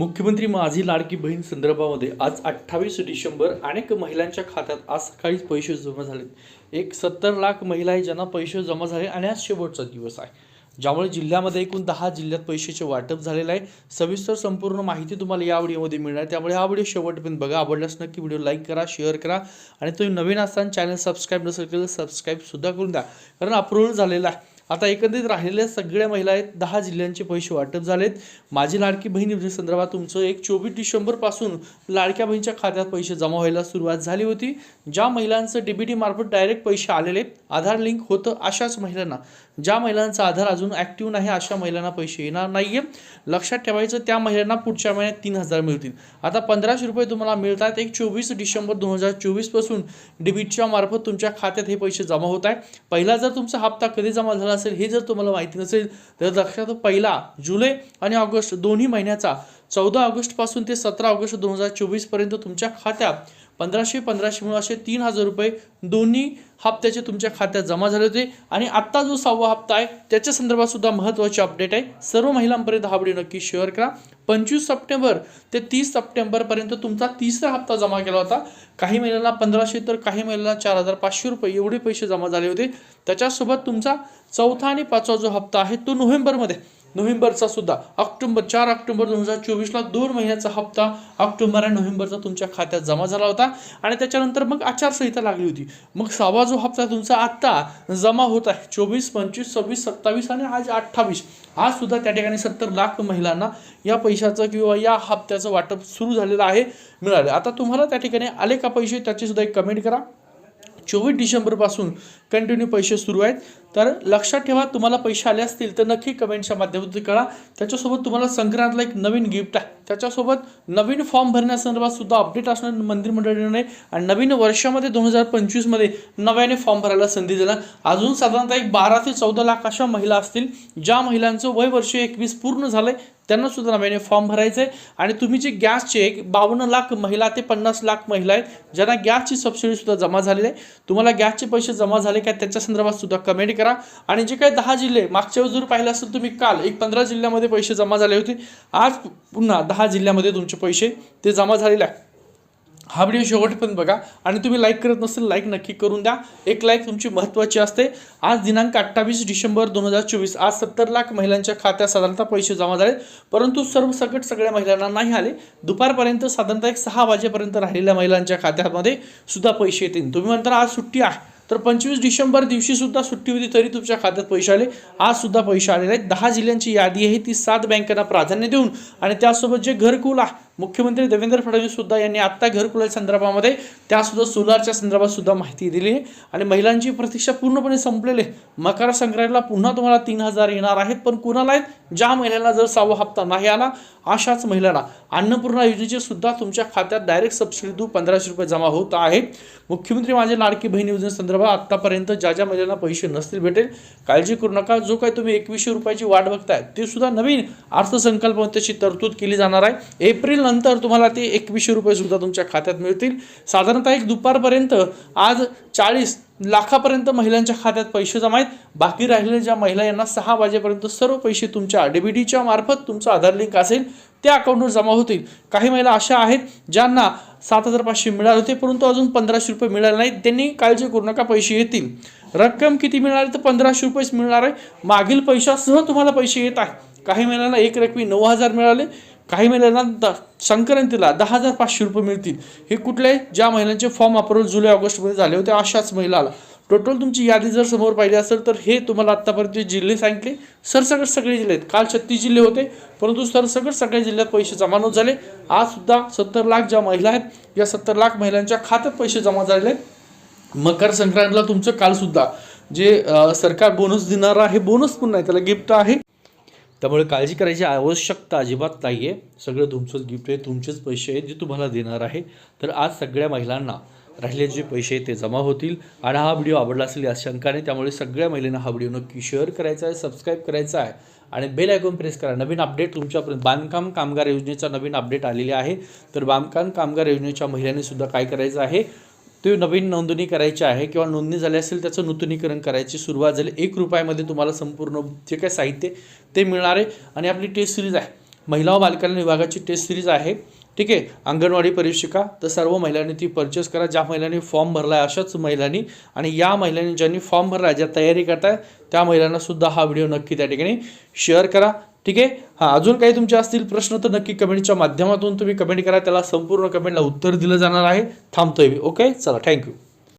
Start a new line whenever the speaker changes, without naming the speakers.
मुख्यमंत्री माझी लाडकी बहीण संदर्भामध्ये आज अठ्ठावीस डिसेंबर अनेक महिलांच्या खात्यात आज सकाळीच पैसे जमा झालेत. एक सत्तर लाख महिला आहे ज्यांना पैसे जमा झाले आणि आज शेवटचा दिवस आहे. ज्यामुळे जिल्ह्यामध्ये एकूण दहा जिल्ह्यात पैशाचे वाटप झालेलं आहे. सविस्तर संपूर्ण माहिती तुम्हाला या व्हिडिओमध्ये मिळणार आहे. त्यामुळे हा व्हिडिओ शेवटपर्यंत बघा. आवडल्यास नक्की व्हिडिओ लाईक करा शेअर करा आणि तुम्ही नवीन असताना चॅनल सबस्क्राईब नसेल केलं सबस्क्राईबसुद्धा करून द्या. कारण अप्रूव्हल झालेला आहे. आता एकंदरीत राहिलेल्या सगळ्या महिला आहेत दहा जिल्ह्यांचे पैसे वाटप झालेत. माझी लाडकी बहीण योजनेसंदर्भात तुमचं एक चोवीस डिसेंबरपासून लाडक्या बहिणीच्या खात्यात पैसे जमा व्हायला सुरुवात झाली होती. ज्या महिलांचं डीबीटी मार्फत डायरेक्ट पैसे आलेले आधार लिंक होतं अशाच महिलांना. ज्या महिलांचा आधार अजून ॲक्टिव्ह नाही अशा महिलांना पैसे येणार नाही आहे लक्षात ठेवायचं त्या महिलांना पुढच्या महिन्यात तीन हजार मिळतील. आता पंधराशे रुपये तुम्हाला मिळतात. एक चोवीस डिसेंबर दोन हजार चोवीसपासून डेबिटच्या मार्फत तुमच्या खात्यात हे पैसे जमा होत आहे. पहिला जर तुमचा हप्ता कधी जमा झाला असेल हे जर तुम्हाला माहिती नसेल तर लक्षात पहिला जुलै आणि ऑगस्ट दोन्ही महिन्याचा चौदा ऑगस्टपासून ते सतरा ऑगस्ट दोन हजार चोवीसपर्यंत तुमच्या खात्यात पंधराशे पंधराशे म्हणून असे तीन हजार रुपये दोन्ही हप्त्याचे तुमच्या खात्यात जमा झाले होते. आणि आत्ता जो सहावा हप्ता आहे त्याच्या संदर्भात सुद्धा महत्त्वाची अपडेट आहे. सर्व महिलांपर्यंत हा व्हिडिओ नक्की शेअर करा. पंचवीस सप्टेंबर ते तीस सप्टेंबरपर्यंत तुमचा तिसरा हप्ता जमा केला होता. काही महिलांना पंधराशे तर काही महिलांना चार हजार पाचशे रुपये एवढे पैसे जमा झाले होते. त्याच्यासोबत तुमचा चौथा आणि पाचवा जो हप्ता आहे तो नोव्हेंबरमध्ये. नोव्हेंबरचा सुद्धा. ऑक्टोबर चार ऑक्टोबर दोन हजार चोवीसला दोन महिन्याचा हप्ता ऑक्टोबर आणि नोव्हेंबरचा तुमच्या खात्यात जमा झाला होता. आणि त्याच्यानंतर मग आचारसंहिता लागली होती. मग सहावा जो हप्ता तुमचा आत्ता जमा होत आहे. चोवीस पंचवीस सव्वीस सत्तावीस आणि आज अठ्ठावीस. आज सुद्धा त्या ठिकाणी सत्तर लाख महिलांना या पैशाचं किंवा या हप्त्याचं वाटप सुरू झालेलं आहे मिळालं. आता तुम्हाला त्या ठिकाणी आले का पैसे त्याची सुद्धा एक कमेंट करा. चोवीस डिसेंबरपासून कंटिन्यू पैसे सुरू आहेत. तर लक्षात ठेवा तुम्हाला पैसे आले असतील तर नक्की कमेंटच्या माध्यमातून कळा. त्याच्यासोबत तुम्हाला संक्रांतला एक नवीन गिफ्ट आहे. त्याच्यासोबत नवीन फॉर्म भरण्यासंदर्भात सुद्धा अपडेट असणार मंदिर निर्णय आणि नवीन वर्षामध्ये दोन हजार पंचवीसमध्ये नव्याने फॉर्म भरायला संधी दिला अजून साधारणतः एक बारा ते चौदा लाख अशा महिला असतील ज्या महिलांचं वय वर्ष एकवीस पूर्ण झालंय त्यांना सुद्धा नव्याने फॉर्म भरायचे आहे आणि तुम्ही जे गॅसचे एक बावन्न लाख महिला ते पन्नास लाख महिला आहेत ज्यांना गॅसची सबसिडी सुद्धा जमा झालेली आहे. तुम्हाला गॅसचे पैसे जमा झाले का त्याच्या संदर्भात सुद्धा कमेंट करा. आणि जे काही दहा जिल्हे मागच्या वेळेस जर पाहिलं असेल तुम्ही काल एक पंधरा जिल्ह्यामध्ये पैसे जमा झाले होते. आज पुन्हा दहा जिल्ह्यामध्ये तुमचे पैसे ते जमा झालेले आहे हा व्हिडिओ शेवटपर्यंत बघा. आणि तुम्ही लाईक करत नसेल लाईक नक्की करून द्या. एक लाईक तुमची महत्त्वाची असते. आज दिनांक अठ्ठावीस डिसेंबर दोन हजार चोवीस. आज सत्तर लाख महिलांच्या खात्यात साधारणतः पैसे जमा झाले. परंतु सर्व सकट सगळ्या महिलांना नाही आले. दुपारपर्यंत साधारणतः एक सहा वाजेपर्यंत राहिलेल्या महिलांच्या खात्यामध्ये सुद्धा पैसे येतील. तुम्ही म्हणता आज सुट्टी आहे. तर पंचवीस डिसेंबर दिवशी सुद्धा सुट्टी होती तरी तुमच्या खात्यात पैसे आले. आज सुद्धा पैसे आलेले आहेत. दहा जिल्ह्यांची यादी आहे ती सात बँकांना प्राधान्य देऊन. आणि त्यासोबत जे घरकुल मुख्यमंत्री देवेंद्र फडणवीस सुद्धा यांनी आत्ता घरकुलाच्या संदर्भामध्ये त्यासुद्धा सोलारच्या संदर्भात सुद्धा माहिती दिली आहे. आणि महिलांची प्रतीक्षा पूर्णपणे संपलेली मकर संक्रांतीला पुन्हा तुम्हाला तीन हजार येणार आहेत पण कुणाला आहेत? ज्या महिलांना जर सहावा हप्ता नाही आला अशाच महिलांना. अन्नपूर्णा योजनेचे सुद्धा तुमच्या खात्यात डायरेक्ट सबसिडी दू पंधराशे रुपये जमा होत आहेत. मुख्यमंत्री माझे लाडकी बहीण योजनेसंदर्भात आत्तापर्यंत ज्या ज्या महिलांना पैसे नसतील भेटेल काळजी करू नका. जो काही तुम्ही एकवीसशे रुपयाची वाट बघताय ते सुद्धा नवीन अर्थसंकल्पामध्ये त्याची तरतूद केली जाणार आहे. एप्रिल नंतर तुम्हाला ते एकवीसशे रुपये सुद्धा तुमच्या खात्यात मिळतील. साधारणतः एक दुपारपर्यंत आज चाळीस लाखापर्यंत महिलांच्या खात्यात पैसे जमा आहेत. बाकी राहिलेल्या ज्या महिला यांना सहा वाजेपर्यंत सर्व पैसे तुमच्या डीबीटीच्या मार्फत तुमचं आधार लिंक असेल त्या अकाउंटवर जमा होतील. काही महिला अशा आहेत ज्यांना सात हजार पाचशे मिळाले होते परंतु अजून पंधराशे रुपये मिळाले नाहीत. त्यांनी काळजी करू नका पैसे येतील. रक्कम किती मिळणार आहे तर पंधराशे रुपयेच मिळणार आहे. मागील पैशासह तुम्हाला पैसे येत आहे काही महिलांना एक रकमी नऊ हजार मिळाले. काही महिलांना द संक्रांतीला दहा हजार पाचशे रुपये मिळतील. हे कुठले? ज्या महिलांचे फॉर्म अप्रुव्हल जुलै ऑगस्टमध्ये झाले होते अशाच महिलाला. टोटल तुमची यादी जर समोर पाहिली असेल तर हे तुम्हाला आत्तापर्यंत जिल्हे सांगितले सरसकट सगळे जिल्हे आहेत. काल छत्तीस जिल्हे होते परंतु सरसकट सगळ्या जिल्ह्यात पैसे जमा न झाले. आज सुद्धा सत्तर लाख ज्या महिला आहेत या सत्तर लाख महिलांच्या खात्यात पैसे जमा झालेले आहेत. मकर संक्रांतीला तुमचं कालसुद्धा जे सरकार बोनस देणार आहे बोनस पण नाही त्याला गिफ्ट आहे. त्यामुळे काळजी करायची आवश्यकता अजिबात नाही आहे सगळं तुमचंच गिफ्ट आहे तुमचेच पैसे आहेत जे तुम्हाला देणार आहे. तर आज सगळ्या महिलांना राहिले जे पैसे आहेत ते जमा होतील. आणि हा व्हिडिओ आवडला असेल या शंकाने त्यामुळे सगळ्या महिलांना हा व्हिडिओ नक्की शेअर करायचा आहे सबस्क्राईब करायचा आहे. आणि बेल आयकॉन प्रेस करा. नवीन अपडेट तुमच्यापर्यंत बांधकाम कामगार योजनेचा नवीन अपडेट आलेली आहे. तर बांधकाम कामगार योजनेच्या महिलांनी सुद्धा काय करायचं आहे? ते नवीन नोंदणी करायची आहे किंवा नोंदणी झाली असेल त्याचं नूतनीकरण करायची सुरुवात झाली. एक रुपयामध्ये तुम्हाला संपूर्ण जे काही साहित्य ते मिळणार आहे. आणि आपली टेस्ट सिरीज आहे. महिला व बालकल्याण विभागाची टेस्ट सिरीज आहे. ठीक आहे? अंगणवाडी परीक्षिका तर सर्व महिलांनी ती परचेस करा. ज्या महिलांनी फॉर्म भरला आहे अशाच महिलांनी. आणि या महिलांनी ज्यांनी फॉर्म भरला आहे ज्या तयारी करताय त्या महिलांनासुद्धा हा व्हिडिओ नक्की त्या ठिकाणी शेअर करा. ठीक आहे? हां अजून काही तुमचे असतील प्रश्न तर नक्की कमेंटच्या माध्यमातून तुम्ही कमेंट करा त्याला संपूर्ण कमेंटला उत्तर दिलं जाणार आहे. थांबतोय मी. ओके? चला थँक्यू.